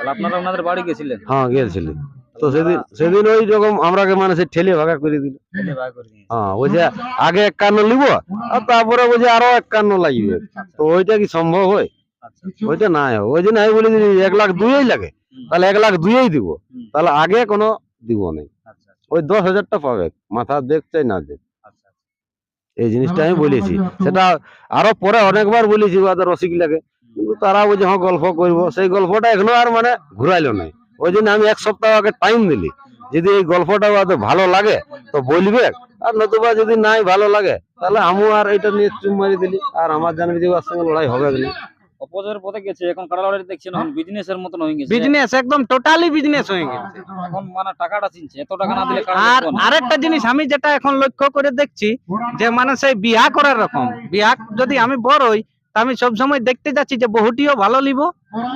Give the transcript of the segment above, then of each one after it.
তাহলে আপনারা ওনাদের বাড়ি গেছিলেন? হ্যাঁ গেছিলি তো সেদিন সেদিন ওই রকম আমরাকে মানে সে ঠেলে ভাগা করে দিল। ছেলে ভাগ করে নিয়ে। হ্যাঁ বলছে আগে একান্ন নিব আর তারপরে বলছে আরও একান্ন লাগবে। তো ওইটা কি সম্ভব হয়? আচ্ছা আচ্ছা। ওইটা না হয়। ওই জন্য আমি বলে দিলি এক লাখ দুইই লাগে। তাহলে এক লাখ দুইই দিব। তাহলে আগে কোনো দিব না আচ্ছা ওই দশ হাজারটা পাবে। মাথা দেখ চাই না দেখ। এই জিনিসটা আমি বলেছি। সেটা আরও পরে অনেকবার বলেছি ওদের রসিক লাগে কিন্তু তারা বলছে হ্যাঁ গল্প করব সেই গল্পটা এখনও আর মানে ঘুরাইলো নাই। ওই জন্য আমি এক সপ্তাহ আগে টাইম দিলি। যদি এই গল্পটা ওদের ভালো লাগে তো বলবে। আর নতুবা যদি নাই ভালো লাগে তাহলে আমি আর এটা নিয়ে চুপ মারি দিলি। আর আমার জানবি যে ওর সঙ্গে লড়াই হবে না অপোজের পথে গেছে এখন কাড়া লড়াই দেখছেন এখন বিজনেসের মতন হয়ে গেছে। বিজনেস একদম টোটালি বিজনেস হয়ে গেছে। এখন মানে টাকাটা চিনছে এত টাকা না দিলে আর আরেকটা জিনিস আমি যেটা এখন লক্ষ্য করে দেখছি যে মানে সেই বিয়া করার রকম। বিয়া যদি আমি বড় হই আমি সবসময় দেখতে যাচ্ছি যে বহুটিও ভালো লিব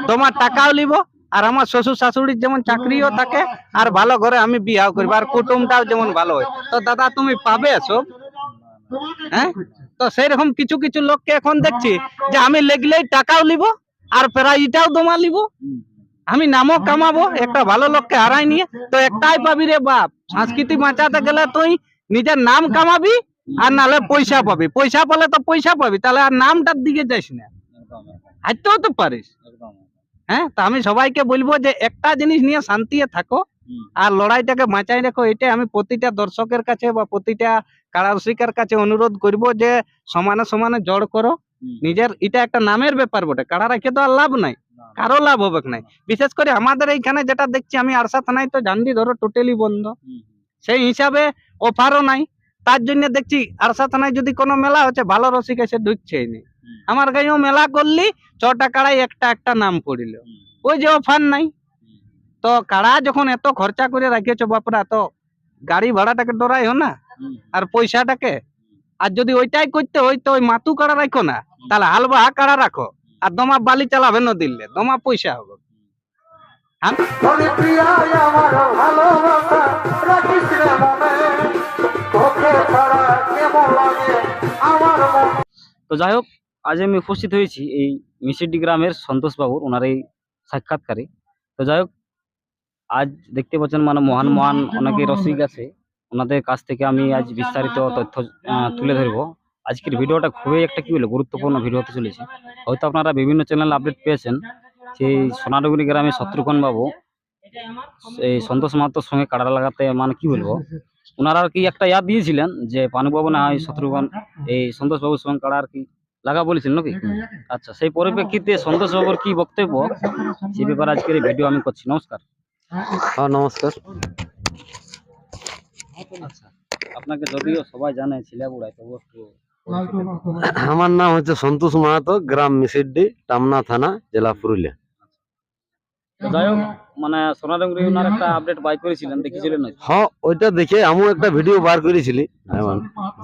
তোমার টাকাও লিব আর আমার শ্বশুর শাশুড়ির যেমন চাকরিও থাকে আর ভালো ঘরে আমি বিয়াও করব আর কুটুমটাও যেমন ভালো হয়। তো দাদা তুমি পাবে সব হ্যাঁ? তো সেই রকম কিছু কিছু লোককে এখন দেখছি যে আমি লেগলেই টাকাও লিব আর প্রাইজটাও দমা লিব। হুম, আমি নামও কামাবো একটা ভালো লোককে হারাই নিয়ে তো একটাই পাবি রে বাপ। সংস্কৃতি বাঁচাতে গেলে তুই নিজের নাম কামাবি আর নালে পয়সা পাবি। পয়সা পেলে তো পয়সা পাবি তাহলে আর নামটার দিকে যাইস না। একদম, তো পারিস। হ্যাঁ তো আমি সবাইকে বলব যে একটা জিনিস নিয়ে শান্তি থাকো আর লড়াইটাকে বাঁচাই রাখো এটা আমি প্রতিটা দর্শকের কাছে বা প্রতিটা কারারসিকার কাছে অনুরোধ করব যে সমানে সমানে জড় করো। নিজের এটা একটা নামের ব্যাপার বটে। কাড়া রাখে তো আর লাভ নাই কারও লাভ হবে নাই। বিশেষ করে আমাদের এইখানে যেটা দেখছি আমি আরসা থানায় তো জানবি ধরো টোটালি বন্ধ। সেই হিসাবে অফারও নাই। তার জন্য দেখছি আরসা থানায় যদি কোনো মেলা হচ্ছে ভালো রসিক এসে ঢুকছেই নি। আমার গাঁয়েও মেলা করলি ছটা কাড়াই একটা একটা নাম পড়িল। ওই যে অফার নাই। তো কাড়া যখন এত খরচা করে রাখিয়েছো বাপরা তো গাড়ি ভাড়াটাকে ডরাই না আর পয়সাটাকে। আর যদি ওইটাই করতে হয় তো ওই মাতু কাড়া রাখো না। তাহলে হালবা হা কাড়া রাখো। আর দমা বালি চালাবে না দিলে দমা পয়সা হবে। আমার ভালোবাসা রাখিস রে মনে তো যাই হোক, আজ আমি উপস্থিত হয়েছি এই মিশিডি গ্রামের সন্তোষ বাবুর, ওনার এই সাক্ষাৎকারে। তো যাই হোক, আজ দেখতে পাচ্ছেন মানে মহান মহান অনেকে রসিক আছে। ওনাদের কাছ থেকে আমি আজ বিস্তারিত তথ্য তুলে ধরবো। আজকের ভিডিওটা খুবই একটা কি বলে, গুরুত্বপূর্ণ ভিডিও হতে চলেছে। হয়তো আপনারা বিভিন্ন চ্যানেল আপডেট পেয়েছেন, সেই সোনাডুগুরি গ্রামে শত্রুঘ্ন বাবু, এই সন্তোষ মাহাতোর সঙ্গে কাড়া লাগাতে মানে কি বলব ওনারা আর কি একটা ইয়াদ দিয়েছিলেন যে পানুবাবু না হয় শত্রুঘ্ন এই সন্তোষ বাবুর সঙ্গে কাড়া আর কি লাগা বলেছিলেন নাকি? আচ্ছা সেই পরিপ্রেক্ষিতে সন্তোষ বাবুর কি বক্তব্য? সেই ব্যাপারে আজকের এই ভিডিও আমি করছি। নমস্কার। হ্যাঁ নমস্কার। আচ্ছা আপনাকে যদিও সবাই জানে ছিলাবুড়ায় তবু একটু আমার নাম হচ্ছে সন্তোষ মাহাতো গ্রাম মিসিড্ডি টামনা থানা জেলা পুরুলিয়া। যাই হোক মানে সোনাডুঙ্গরি ওনার একটা আপডেট বাই করেছিলেন দেখেছিলেন হ্যাঁ ওইটা দেখে আমিও একটা ভিডিও বার করেছিলি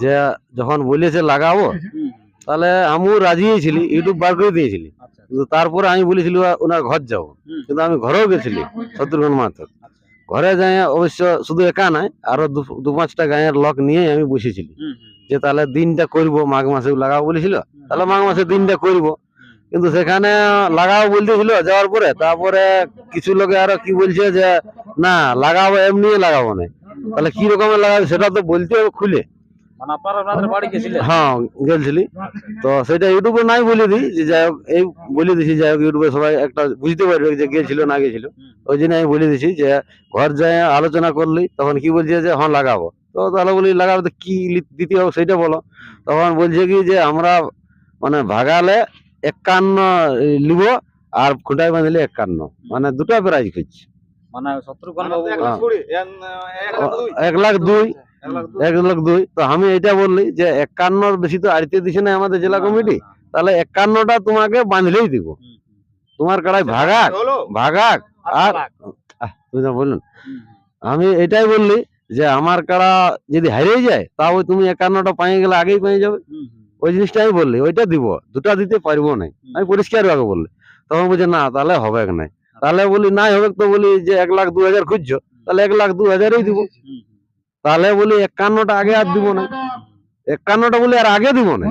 যে যখন বলেছে লাগাবো তাহলে আমিও রাজিই ছিলি ইউটিউব বার করে দিয়েছিলি। আচ্ছা কিন্তু তারপরে আমি বলেছিলি ওনার ঘর যাব কিন্তু আমি ঘরেও গেছিলি শত্রুঘ্ন মাহাতো। আচ্ছা। ঘরে যাই অবশ্য শুধু একা নাই আরও দু- পাঁচটা গায়ের লোক নিয়ে আমি বসেছিলি। যে তাহলে দিনটা করব মাঘ মাসে লাগাবো বলেছিল তাহলে মাঘ মাসে দিনটা করব। কিন্তু সেখানে লাগাবো বলতেছিল যাওয়ার পরে তারপরে কিছু লোকে আরও কি বলছে যে না লাগাবো এমনি লাগাবো না। তাহলে কি রকমের লাগাবে সেটা তো বলতে হবে খুলে। মানে হ্যাঁ গেছিলি তো সেটা ইউটিউবে নাই বলে দিই যে যাই হোক এই বলে দিছি যাই হোক ইউটিউবে সবাই একটা বুঝতে পারবে যে গেছিল না গেছিল ওই জন্য আমি বলে দিছি যে ঘর যায় আলোচনা করলি তখন কি বলছে যে হ্যাঁ লাগাবো। তো তাহলে বলি লাগাবো তো কি দিতে হবে সেটা বলো। তখন বলছে কি যে আমরা মানে ভাগালে একান্ন লিব আর খুঁটাই বাঁধলে একান্ন। মানে দুটো প্রাইজ করছি মানে হ্যাঁ। এক লাখ দুই। এক লাখ দুই তো আমি এটা বললি যে একান্নর বেশি তো আড়িতে দিছে না আমাদের জেলা কমিটি। তাহলে একান্নটা তোমাকে বাঁধলেই দিব। তোমার কাড়াই ভাগাক ভাগাক। আর লাখ। তুমি না বলুন আমি এটাই বললি যে আমার কাড়া যদি হারিয়ে যায় তাও তুমি একান্নটা পাই গেলে আগেই পেয়ে যাবে। ওই জিনিসটা আমি বললি ওইটা দিব দুটা দিতে পারব না আমি পরিষ্কার ভাবে বললি। তখন বলছে না তাহলে হবে না তাহলে বলি নাই হবে। তো বলি যে এক লাখ দু হাজার খুঁজছো তাহলে এক লাখ দু হাজারই দিব। তাহলে বলি একান্নটা আগে আর দিব না। একান্নটা বলি আর আগে দিব না।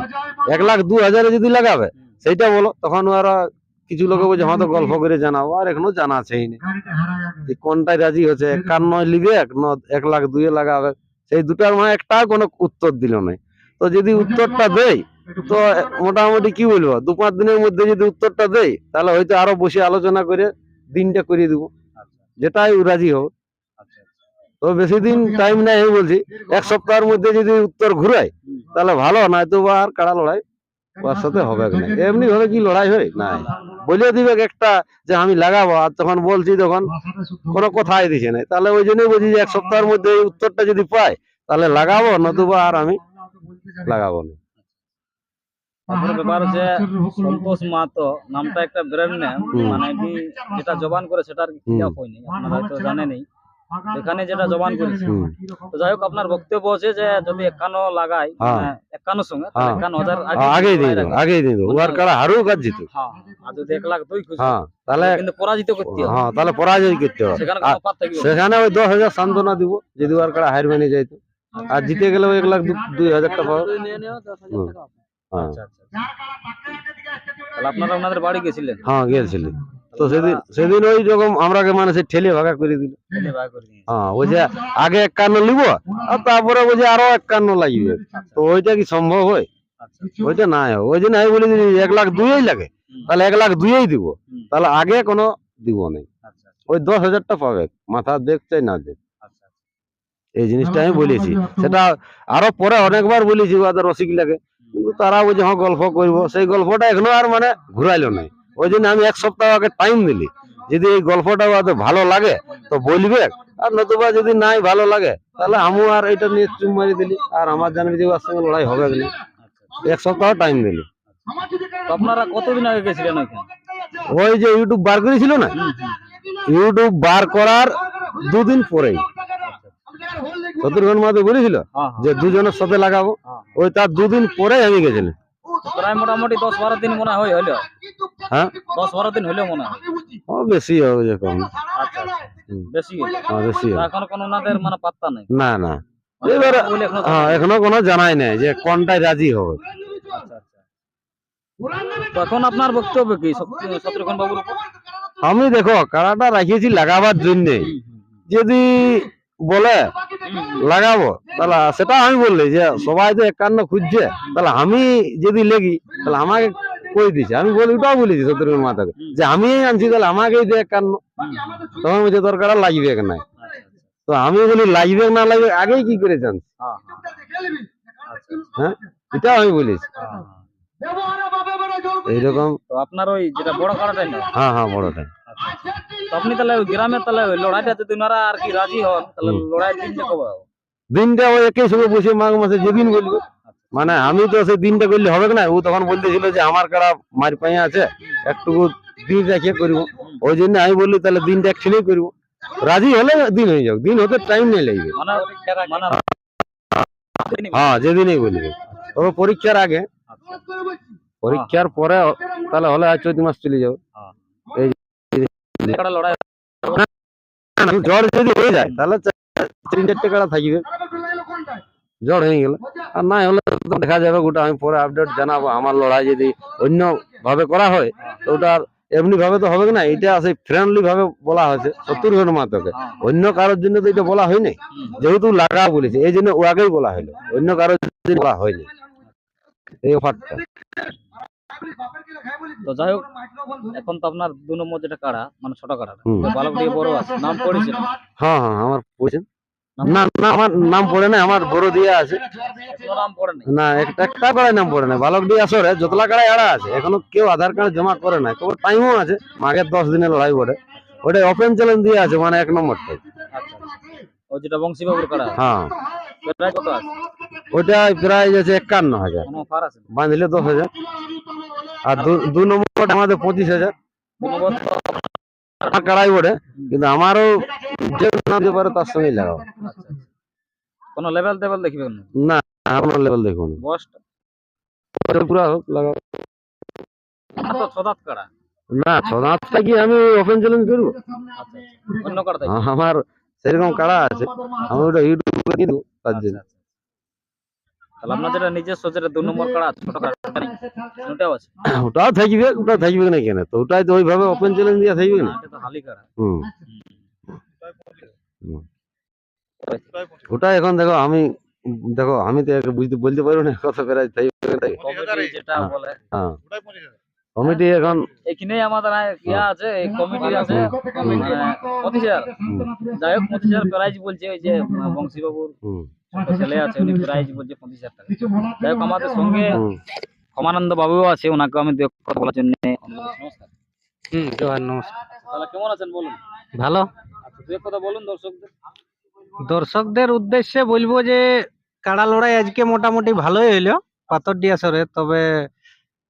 এক লাখ দু হাজারে যদি লাগাবে সেইটা বলো। তখন ওরা কিছু লোকে বলছে হয়তো গল্প করে জানাব। আর এখনও জানা আছেই না। যে কোনটাই রাজি হচ্ছে? একান্ন লিবে এক ন এক লাখ দুয়ে লাগাবে। সেই দুটার মানে একটা কোনো উত্তর দিল না তো যদি উত্তরটা দেয় তো মোটামুটি কি বলব? দু পাঁচ দিনের মধ্যে যদি উত্তরটা দেয় তাহলে হয়তো আরও বসে আলোচনা করে দিনটা করিয়ে দিব। যেটাই রাজি হোক। তো বেশি দিন টাইম নাই বলছি। এক সপ্তাহের মধ্যে যদি উত্তর ঘুরায় তাহলে ভালো না তো বা আর কাড়া লড়াই? ওর সাথে হবে না? এমনি ভাবে কি লড়াই হয়? না বলে দিবে একটা যে আমি লাগাবো, আর তখন বলছি তখন কোনো কথাই দিছে না তাহলে ওই জন্যই বলছি যে এক সপ্তাহের মধ্যে উত্তরটা যদি পাই, তাহলে লাগাবো, নতুবা আর আমি লাগাবো না। তারপরে ব্যাপার হচ্ছে সন্তোষ মাহাতো নামটা একটা ব্র্যান্ড নেম মানে কি যেটা জবান করে সেটা আর কি হয়নি আপনারা হয়তো জানেনই। এখানে যেটা জবান করেছে। তো যাই হোক আপনার বক্তব্য হচ্ছে যে যদি একান্ন লাগাই একান্ন সঙ্গে হ্যাঁ। একান্ন হাজার দিয়ে দেবো। দিয়ে দেবো। হ্যাঁ আর যদি এক লাখ দুই খুশি হ্যাঁ তাহলে কিন্তু পরাজিত করতে হবে। হ্যাঁ তাহলে পরাজয় করতে হবে। সেখানে ওই দশ হাজার সান্ত্বনা দিব যদি উহার কাড়া হার মেনে যাইতো। আর জিতে গেলে এক লাখ দুই হাজার টাকা। হ্যাঁ। আচ্ছা আচ্ছা তাহলে আপনারা ওনাদের বাড়ি গেছিলেন? হ্যাঁ তো সেদিন সেদিন ওই রকম আমরাকে মানে সে ঠেলে ভাগা করে দিল। ছেলে ভাই করে নিয়ে। হ্যাঁ ওই যে আগে একান্ন লিব আর তারপরে ওই যে আরও একান্ন লাগবে। তো ওইটা কি সম্ভব হয়? আচ্ছা ওইটা না হয়। ওই জন্য আমি বলি এক লাখ দুইই লাগে। তাহলে এক লাখ দুইই দিব। তাহলে আগে কোনো দিব নেই। আচ্ছা ওই দশ হাজারটা পাবে। মাথা দেখ চাই না দেখ। আচ্ছা এই জিনিসটা আমি বলেছি। সেটা আরও পরে অনেকবার বলেছি ওদের রসিক লাগে কিন্তু তারা ওই যে হ্যাঁ গল্প করব সেই গল্পটা এখনও আর মানে ঘুরাইলো নাই। ওই জন্য আমি এক সপ্তাহ আগে টাইম দিলি। যদি এই গল্পটা ওদের ভালো লাগে তো বলবে। আর নতুবা যদি নাই ভালো লাগে তাহলে আমি আর এটা নিয়ে চুপ মারি দিলি। আর আমার জানি যে ওর সঙ্গে লড়াই হবে না আচ্ছা এক সপ্তাহ টাইম দিলি। আপনারা কতদিন আগে গেছিলেন ওই যে ইউটিউব বার করেছিল না? ইউটিউব বার করার দুদিন পরেই। শত্রুঘ্ন মাধব বলেছিল হ্যাঁ যে দুজনের সাথে লাগাবো। হ্যাঁ। ওই তার দুদিন পরে আমি গেছিলাম। প্রায় মোটামুটি দশ বারো দিন মনে হয় হইল। হ্যাঁ। দশ বারো দিন হইলেও মনে হয়। ও বেশি হবে যে কম হুম। বেশি হ্যাঁ, বেশি এখন কোনো ওনাদের মানে পাত্তা নেই। না না। এবারে এখনও হ্যাঁ কোনো জানাই নাই যে কোনটাই রাজি হবে। আচ্ছা আচ্ছা। তো এখন আপনার বক্তব্য কি? বাবুর আমি দেখো কারাটা রাখিয়েছি লাগাবার জন্যে। যদি বলে লাগাবো। তাহলে সেটা আমি বললি যে সবাই তো একান্ন খুঁজছে তাহলে আমি যদি লেগি তাহলে আমাকে কই দিছে? আমি বলি ওটাও বলেছি শত্রুঘ্ন মাতাকে যে আমি আনছি তাহলে আমাকেই দে একান্ন তখন বলছে তোর কাড়া লাগবে না তো আমি বলি লাগবে না লাগবে আগেই কি করে জানছি? হ্যাঁ এটাও আমি বলেছি। হ্যাঁ। এইরকম আপনার ওই যেটা বড় কাড়াটাই হ্যাঁ হ্যাঁ বড়টা তো আপনি তাহলে গ্রামের তাহলে আর কি রাজি হন তাহলে লড়াই দিনটা কবে? দিনটা ওই একই বসে মাঘ মাসে যেদিন বলবে। মানে আমি তো সেই দিনটা করলে হবে না? ও তখন বলতেছিল যে আমার কাড়া মার পাইয়া আছে একটু দিন রেখে করব। ওই জন্য আমি বললি তাহলে দিনটা একসঙ্গেই করব। রাজি হলে দিন হয়ে যাক দিন হতে টাইম নেই লাগবে। মানে মানে হ্যাঁ যেদিনই বলবে। তবে পরীক্ষার আগে আচ্ছা। পরীক্ষার পরে তাহলে হলে আর চৈত মাস চলে যাবে। কাড়া জ্বর যদি হয়ে যায়, তাহলে তিন চারটে কাড়া থাকবে। জ্বর হয়ে গেল। আর না হলে দেখা যাবে, গোটা আমি পরে আপডেট জানাব। আমার লড়াই যদি অন্য ভাবে করা হয়, তো ওটা আর এমনি ভাবে তো হবে না এটা সেই ফ্রেন্ডলি ভাবে বলা হয়েছে, শত্রুঘ্ন মাতকে হ্যাঁ। অন্য কারোর জন্য তো এটা বলা হয়নি। যেহেতু লাগা বলেছে, এই জন্য ও আগেই বলা হলো। অন্য কারোর জন্য বলা হয়নি। এই অফারটা তো যাই হোক এখন তো আপনার দু নম্বর যেটা কাড়া মানে ছোট কাড়া। বালক দিয়ে বড় আছে নাম পড়েছে হ্যাঁ হ্যাঁ আমার পড়ছেন। না না আমার নাম পড়ে না আমার বড় দিয়া আছে। নাম পড়ে নাই। না একটা একটা করে নাম পড়ে না বালক ডি আসরে যতলা আড়া আছে এখনও কেউ আধার কার্ড জমা করে না তবে টাইমও আছে মাঘের দশ দিনের লড়াই বটে। ওটা ওপেন চ্যালেঞ্জ দিয়ে আছে মানে এক নম্বরটা আচ্ছা ও যেটা বংশী বাবুর কাড়া হ্যাঁ। কত আছে? ওটা প্রায় যাচ্ছে একান্ন হাজার। আছে? বাঁধলে দশ হাজার। আর দু- নম্বরটা আমাদের পঁচিশ হাজার। কাড়াই বটে কিন্তু আমারও যে নাম দিতে পারে তার সঙ্গেই লাগাবো কোনো লেভেল টেবেল দেখবে না আপনার লেভেল দেখুন বসটা পুরা হোক কাড়া? না ছদাঁতটা কি আমি ওপেন চ্যালেঞ্জ করব? আমার সেরকম কাড়া আছে। আমি ওটা ইউটিউবে দেবো তার জন্য। আচ্ছা, আচ্ছা। তাহলে আপনার নিজস্ব যেটা দু নম্বর কাড়া ছোট কাড়া ওটাও আছে। ওটাও থাকবে ওটা থাকবে না কেন? তো ওটাই তো ওইভাবে ওপেন চ্যালেঞ্জ দিয়ে থাকবে না? হালি কাড়া। হুম। হুম। ওটা এখন দেখো আমি দেখো আমি তো বুঝতে বলতে পারব না কত প্রাইজ থাকবে যেটা হ্যাঁ। বলে। হ্যাঁ। কমিটি এখন এখানেই আমাদের ইয়া আছে কমিটি আছে মানে হুম, যাই হোক পঁচিশ প্রাইজ বলছে ওই যে বংশী বাবুর হুম, ছোট ছেলে আছে উনি প্রাইজ বলছে পঁচিশ হাজার টাকা। যাই হোক আমাদের সঙ্গে ক্ষমানন্দ বাবুও আছে ওনাকে আমি দু কথা বলার জন্য নমস্কার। হুম জোহার নমস্কার। তাহলে কেমন আছেন বলুন? ভালো? আচ্ছা দু এক কথা বলুন দর্শকদের। দর্শকদের উদ্দেশ্যে বলব যে কাড়া লড়াই আজকে মোটামুটি ভালোই হইল পাথরডিয়া সরে তবে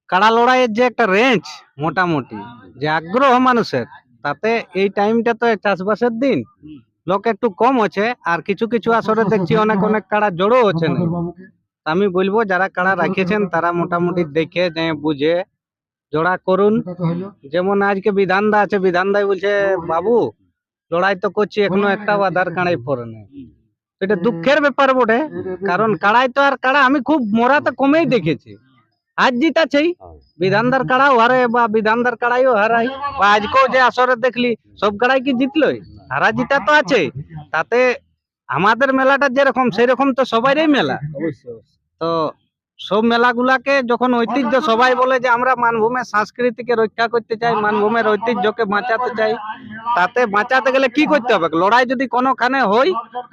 কাড়া লড়াইয়ের যে একটা রেঞ্জ মোটামুটি যে আগ্রহ মানুষের তাতে এই টাইমটা তো চাষবাসের দিন। লোক একটু কম আছে আর কিছু কিছু আসরে দেখছি অনেক অনেক কাড়া জড়ো হচ্ছে না আমি বলব যারা কাড়া রাখিয়েছেন তারা মোটামুটি দেখে বুঝে জোড়া করুন। যেমন আজকে বিধানদা আছে বিধানদাই বলছে বাবু লড়াই তো করছি এখনও একটা আধার কাড়াই পড়ে নাই। তো এটা দুঃখের ব্যাপার বটে কারণ কাড়াই তো আর কাড়া আমি খুব মরা তো কমেই দেখেছি। আজ জিতাছেই বিধানদার কাড়াও হারে বা বিধানদার কাড়াইও হারাই বা আজকেও যে আসরে দেখলি সব কাড়াই কি জিতলই? হারা জিতা তো আছে তাতে আমাদের মেলাটা যেরকম সেরকম তো সবাইরই মেলা। তো সব মেলাগুলাকে যখন ঐতিহ্য সবাই বলে যে আমরা মানভূমের সংস্কৃতিকে রক্ষা করতে চাই মানভূমের ঐতিহ্যকে বাঁচাতে চাই তাতে বাঁচাতে গেলে কি করতে হবে? লড়াই যদি কোনোখানে হয়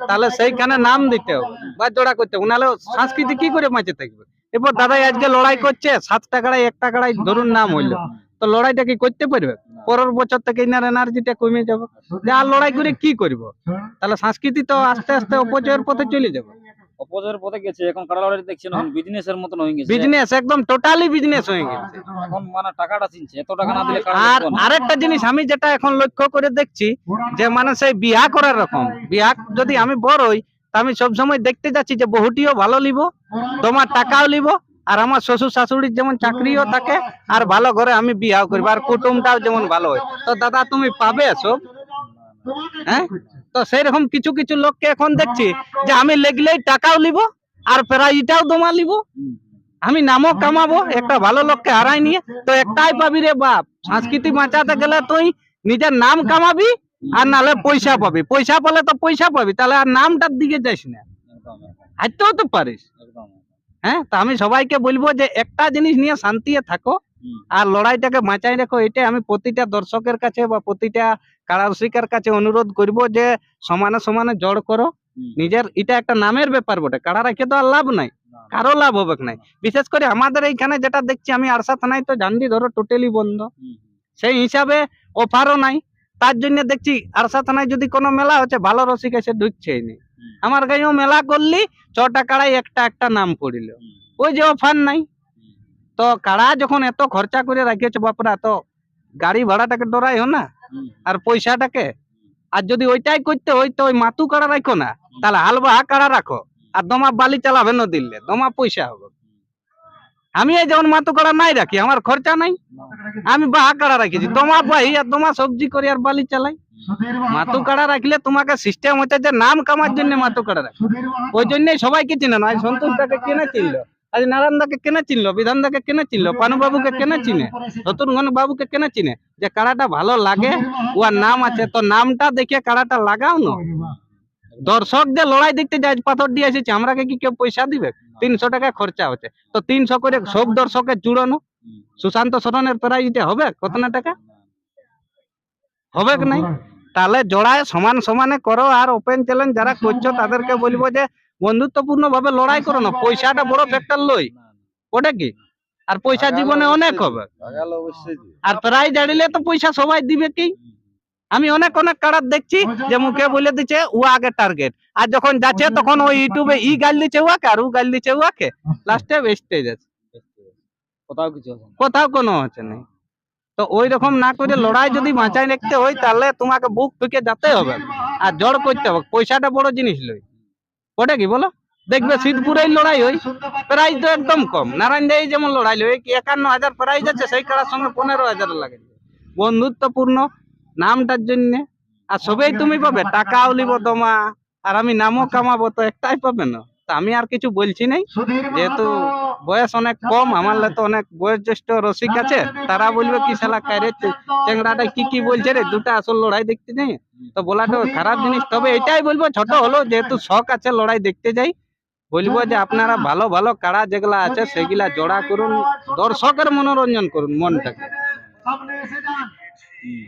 তাহলে সেইখানে নাম দিতে হবে বা জোড়া করতে হবে। নাহলে সংস্কৃতি কি করে বাঁচে থাকবে? এরপর দাদাই আজকে লড়াই করছে সাত টাকায় এক টাকায় ধরুন নাম হইল। তো লড়াইটা কি করতে পারবে? পরের বছর থেকে ইনার এনার্জিটা কমে যাবে। যে আর লড়াই করে কি করব? তাহলে সংস্কৃতি তো আস্তে আস্তে অপচয়ের পথে চলে যাবে। অপোজের পথে গেছে এখন লড়াই দেখছেন? মতন হয়ে গেছে। বিজনেস একদম টোটালি বিজনেস হয়ে গেছে। এখন মানে টাকাটা চিনছে এত টাকা না দিলে আর আরেকটা জিনিস আমি যেটা এখন লক্ষ্য করে দেখছি যে মানে সেই বিয়া করার রকম। বিয়া যদি আমি বড় হই তা আমি সবসময় দেখতে যাচ্ছি যে বহুটিও ভালো লিব তোমার টাকাও লিব আর আমার শ্বশুর শাশুড়ির যেমন চাকরিও থাকে আর ভালো করে আমি বিয়াও করব আর কুটুমটাও যেমন ভালো হয়। তো দাদা তুমি পাবে সব হ্যাঁ? তো সেই রকম কিছু কিছু লোককে এখন দেখছি যে আমি লেগলেই টাকাও লিব আর প্রাইজটাও দমা হুম, আমি নামও কামাবো একটা ভালো লোককে হারাই নিয়ে। তো একটাই পাবি রে বাপ সংস্কৃতি বাঁচাতে গেলে তুই নিজের নাম কামাবি আর নালে পয়সা পাবি। পয়সা পেলে তো পয়সা পাবি তাহলে আর নামটার দিকে যাইস না। হাঁটতেও তো পারিস। হ্যাঁ? তা আমি সবাইকে বলব যে একটা জিনিস নিয়ে শান্তিতে থাকো। আর লড়াইটাকে বাঁচাই রাখো। এটা আমি প্রতিটা দর্শকের কাছে বা প্রতিটা কারারসিকার কাছে অনুরোধ করব যে সমানে সমানে জড় করো। নিজের এটা একটা নামের ব্যাপার বটে। কাড়া রাখে তো আর লাভ নাই। কারও লাভ হবে নাই। বিশেষ করে আমাদের এইখানে যেটা দেখছি আমি আরসা থানায় তো জানলি ধরো টোটালি বন্ধ। সেই হিসাবে অফারও নাই। তার জন্য দেখছি আরসা থানায় যদি কোনো মেলা হচ্ছে ভালো রসিক এসে ঢুকছেই নি। আমার গাঁয়েও মেলা করলি ছটা কাড়াই একটা একটা নাম পড়িল। ওই যে অফার নাই। তো কাড়া যখন এত খরচা করে রাখিয়েছে বাপরা তো গাড়ি ভাড়াটাকে ডরাই হো না আর পয়সাটাকে। আর যদি ওইটাই করতে হয় তো ওই মাতু কাড়া রাখো না। তাহলে হালবা কাড়া রাখো। আর দমা বালি চালাবে না দিলে দমা পয়সা হবে। আমি এই যেমন মাতু কাড়া নাই রাখি, আমার খরচা নাই। আমি বাহা কাড়া রাখেছি। দমা বাহি আর তোমার সবজি করি আর বালি চালাই। মাতু কাড়া রাখলে তোমাকে সিস্টেম হচ্ছে যে নাম কামার জন্য মাতু কাড়া রাখে। ওই জন্যই সবাইকে চিনে না। আজ সন্তোষদাকে কেনে চিনলো? আজ নারায়ণদাকে কেনে চিনলো? বিধানদাকে কেনে চিনলো? পানুবাবুকে কেনে চিনে? শত্রুঘ্ন বাবুকে কেনে চিনে? যে কাড়াটা ভালো লাগে, ওর নাম আছে। তো নামটা দেখে কাড়াটা লাগাও না। দর্শক যে লড়াই দেখতে যায়, পাথর দিয়ে এসেছে, আমরাকে কি কেউ পয়সা দিবে? তিনশো টাকা খরচা হচ্ছে। তো তিনশো করে সব দর্শকের জুড়ানো। সুশান্ত সরনের প্রাইজটা হবে? কত না টাকা? হবে কি নাই? তাহলে জোড়ায় সমান সমানে করো আর ওপেন চ্যালেঞ্জ যারা করছ তাদেরকে বলব যে বন্ধুত্বপূর্ণ ভাবে লড়াই করো না। পয়সাটা বড় ফ্যাক্টর লই। ওটা কি? আর পয়সা জীবনে অনেক হবে। আর প্রাইজ আড়িলে তো পয়সা সবাই দিবে কি? আমি অনেক অনেক কারার দেখছি যে মুখে বলে দিচ্ছে ও আগে টার্গেট আর যখন যাচ্ছে তখন ওই ইউটিউবে ই গাল দিচ্ছে উয়াকে আর ও গাল দিচ্ছে উয়াকে লাস্টে ওয়েস্টেজ আছে। কোথাও কিছু আছে না। কোথাও কোনো হচ্ছে না তো ওই রকম না করে লড়াই যদি বাঁচাই রাখতে হয় তাহলে তোমাকে বুক ঠুকে যেতে হবে। আর জড় করতে হবে। পয়সাটা বড় জিনিস লই। ওটা কি বলো? দেখবে শীতপুরেই লড়াই হয় প্রাইজ তো একদম কম। নারায়ণ দেয় যেমন লড়াই লই কি একান্ন হাজার প্রাইজ আছে সেই কারার সঙ্গে পনেরো হাজার লাগে। বন্ধুত্বপূর্ণ নামটার জন্য। আর সবেই তুমি পাবে। টাকাও লিব তোমা। আর আমি নামও কামাবো তো একটাই পাবে না। তা আমি আর কিছু বলছি নাই। যেহেতু বয়স অনেক কম আমার তো অনেক বয়োজ্যেষ্ঠ রসিক আছে। তারা বলবে কি শালা কারে চেংড়াটা কি কি বলছে রে? দুটা আসল লড়াই দেখতে যাই তো বলাটা খারাপ জিনিস। তবে এটাই বলব ছোট হলো যেহেতু শখ আছে লড়াই দেখতে যাই। বলব যে আপনারা ভালো ভালো কাড়া যেগুলা আছে সেগুলা জোড়া করুন। দর্শকের মনোরঞ্জন করুন মনটাকে।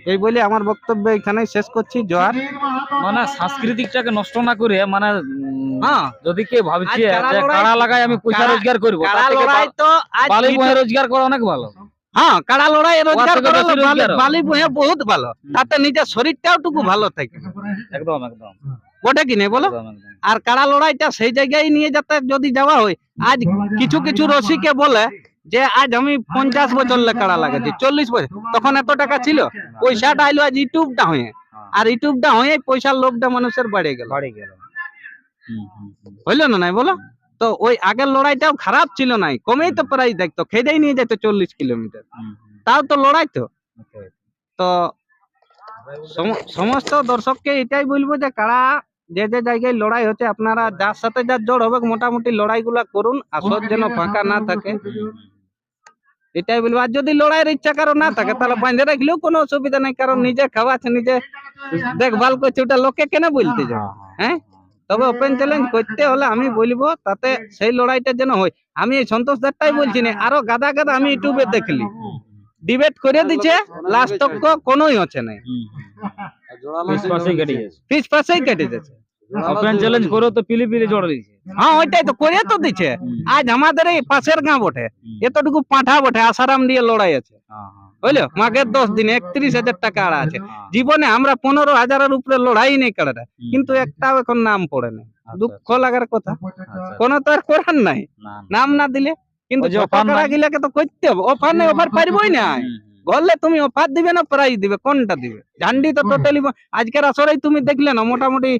এই বলে আমার বক্তব্য এখানেই শেষ করছি জোয়ার। মানে সাংস্কৃতিকটাকে নষ্ট না করে মানে হ্যাঁ। যদি কেউ ভাবছে কাড়া যে কাড়া লাগাই আমি পয়সা রোজগার করব কাড়া লড়াই তো আজ বালি মহে রোজগার করা অনেক ভালো। হ্যাঁ কাড়া লড়াই রোজগার করা বালি বহে বহুত ভালো। তাতে নিজের শরীরটাও টুকু ভালো থাকে। একদম একদম। বটে কি নেই বলো। আর কাড়া লড়াইটা সেই জায়গায় নিয়ে যেতে যদি যাওয়া হয় আজ কিছু কিছু রসিকে বলে যে আজ আমি পঞ্চাশ বছর লে কাড়া লাগাচ্ছি চল্লিশ বছর। তখন এত টাকা ছিল পয়সাটা আইলো আজ ইউটিউবটা হয়ে। আর ইউটিউবটা হয়ে পয়সার লোভটা মানুষের বেড়ে গেল। বাড়ি গেল। হইল না নাই বলো? তো ওই আগের লড়াইটাও খারাপ ছিল নাই কমেই তো প্রাইস দেখতো খেদেই নিয়ে যেত চল্লিশ কিলোমিটার। তাও তো লড়াই তো। তো সম- সমস্ত দর্শককে এটাই বলব যে কারা যে যে জায়গায় লড়াই হচ্ছে আপনারা যার সাথে যার জোর হবে মোটামুটি লড়াইগুলা করুন আসর যেন ফাঁকা না থাকে। এটাই বলব। আর যদি লড়াইয়ের ইচ্ছা কারও না থাকে তাহলে বাঁধে রাখলেও কোনো অসুবিধা নেই কারণ নিজে খাওয়াচ্ছে নিজে দেখভাল করছে ওটা লোকে কেন বলতে যাবে হ্যাঁ? তবে ওপেন চ্যালেঞ্জ করতে হলে আমি বলব তাতে সেই লড়াইটা যেন হয়। আমি এই সন্তোষ দারটাই বলছি না আরও গাদা গাদা আমি ইউটিউবে দেখলি। ডিবেট করে দিচ্ছে লাস্ট তক কোনোই হচ্ছে না। গেছে। পাশেই কেটে যাচ্ছে ওপেন চ্যালেঞ্জ করে তো পিলি পিলি জড় দিয়েছে। হ্যাঁ ওইটাই তো করে তো দিচ্ছে। আজ আমাদের এই পাশের গাঁ বটে। এতটুকু পাঁঠা বটে আসারাম দিয়ে লড়াই আছে। হ্যাঁ, হ্যাঁ, বুঝলো? মাঘের দশ দিনে একত্রিশ হাজার টাকা আড়া আছে। জীবনে আমরা পনেরো হাজারের উপরে লড়াই নেই কিন্তু একটাও এখন নাম পড়ে না আচ্ছা, দুঃখ লাগার কথা। আচ্ছা, কোনো তো আর করার নাই। নাম না দিলে কিন্তু গিলাকে তো করতে হবে। অফার নেই অফার পারবই না। বললে তুমি অফার দিবে না প্রাইজ দিবে। কোনটা দিবে? ঝান্ডি তো টোটালি আজকের আসরেই তুমি দেখলে না মোটামুটি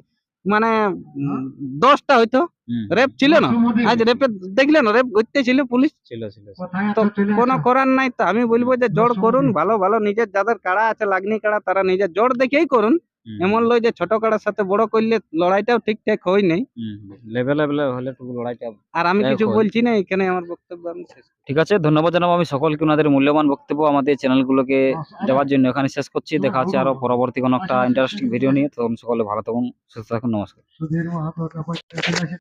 মানে দশটা হয়তো। রেপ ছিল না? আজ রেপে দেখলে না? রেপ করতে ছিল পুলিশ। ছিল ছিল। তো কোনো করার নাই তো। আমি বলব যে জোর করুন ভালো ভালো নিজের যাদের কাড়া আছে লাগনি কাড়া তারা নিজের জোর দেখেই করুন। এমন লয় যে ছোট কাড়ার সাথে বড় করলে লড়াইটাও ঠিকঠাক হয় নাই। লেভেল লেভেলে হলে লড়াইটা আর আমি কিছু বলছি না এখানে আমার বক্তব্য আমি শেষ ঠিক আছে ধন্যবাদ জানাব আমি সকলকে ওনাদের মূল্যবান বক্তব্য আমাদের চ্যানেলগুলোকে দেওয়ার জন্য। এখানে শেষ করছি দেখা হচ্ছে আরও পরবর্তী কোনো একটা ইন্টারেস্টিং ভিডিও নিয়ে। তখন সকলে ভালো থাকুন সুস্থ থাকুন নমস্কার।